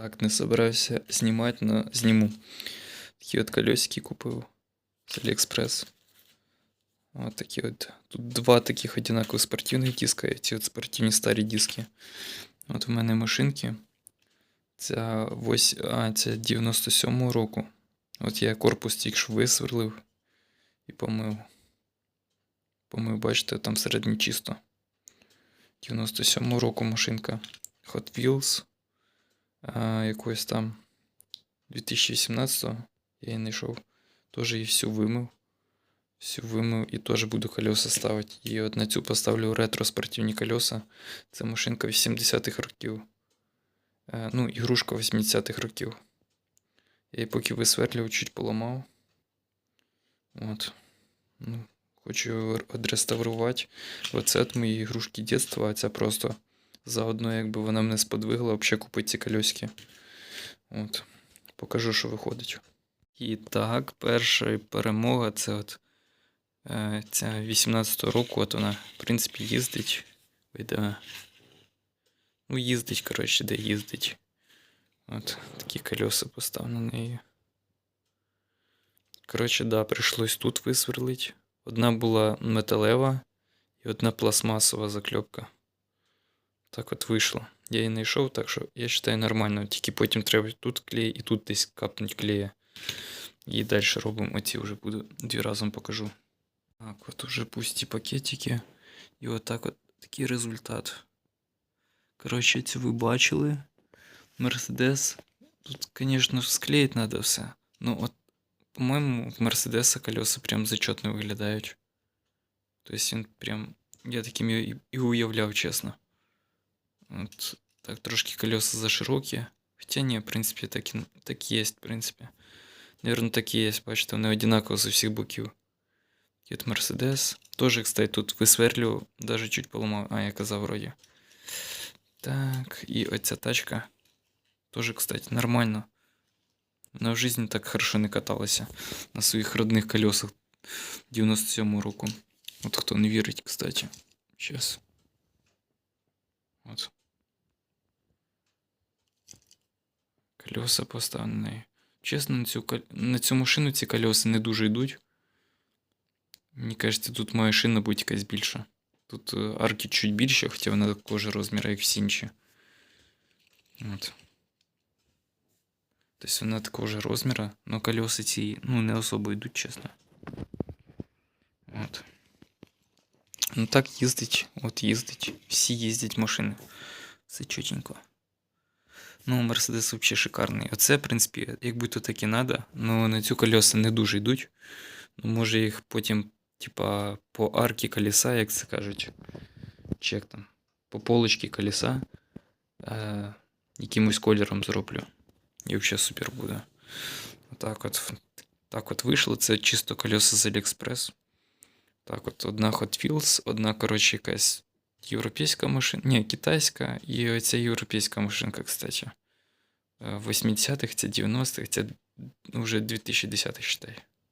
Так, не собирався знімати, но зніму. Такі от колесики купив з Аліекспрес. От такі от. Тут два таких одинакових спортивних диска, і ці от спортивні старі диски. От в мене машинки. Ця, вось, а, ця 97-го року. От я корпус тільки що висверлив і помив. Помив, бачите, там всередині чисто. 97-го року машинка. Hot Wheels. А, якогось там 2018-го я її знайшов. Теж її всю вимив. Всю вимив і теж буду колеса ставити. І от на цю поставлю ретро-спортивні колеса. Це машинка 80-х років. Е, ну, ігрушка 80-х років. Я її поки висверлював, чуть поламав. От. Ну, хочу відреставрувати. Оце от мої ігрушки дитинства, а ця просто заодно, якби вона мене сподвигла, взагалі купити ці колески. От. Покажу, що виходить. І так, перша перемога це от е, ця 18-го року, от вона, в принципі, їздить. Вийде. Ну, їздить, коротше, де їздить. От такі колеса постав на неї. Коротше, да, прийшлось тут висверлить. Одна була металева і одна пластмасова закльопка. Так от вийшло. Я її знайшов, так що я вважаю нормально. Тільки потім треба тут клей і тут десь капнуть клея. І далі робимо оці вже буду дві разом покажу. Так, от уже пусті пакетики. І отак от такий результат. Коротше, ці ви бачили. Мерседес. Тут, звісно, склеїти треба все. Ну, от, по-моєму, в Мерседеса колеса прям зачетно виглядають. Тобто він прям. Я таким і, і уявляв, чесно. От, так, трошки колеса заширокі. Хоча ні, в принципі, так, і- так і є, в принципі. Наверно, так і є, бачите, вони одинаково з усіх боків. Є от Мерседес. Тоже, кстати, тут висверлював, даже чуть поламав. А, я казав вроді. Так, і оця тачка. Тоже, кстати, нормально. Вона в житті так хорошо не каталася на своїх родних колесах 97 року. От хто не вірить, кстати. Сейчас. От. Колеса поставлені. Чесно, на цю, кол- на цю машину ці колеса не дуже йдуть. Мені кажеться, тут має шина бути якась більша. Тут е, арки чуть більше, хоча вона такого ж розміру, як всі інші. От. Тобто вона такого ж розміру, але колеса ці ну, не особо йдуть, чесно. От. Ну так їздить, от їздить. Всі їздять машини. Все чотенько. Ну, Мерседес взагалі шикарний. Оце, в принципі, як будто так і треба. Ну, на цю колеса не дуже йдуть. Ну, може їх потім, типа, по арки колеса, як це кажуть. Чи як там, по полочці колеса е, якимось кольором зроблю. І взагалі супер буде. Отак от. Так от вийшло. Це чисто колеса з AliExpress. Так, от одна Hot Wheels, одна, коротше, якась європейська машина. Ні, китайська і оця європейська машинка, кстати. Е, 80-х, це 90-х, це вже 2010-х, считай.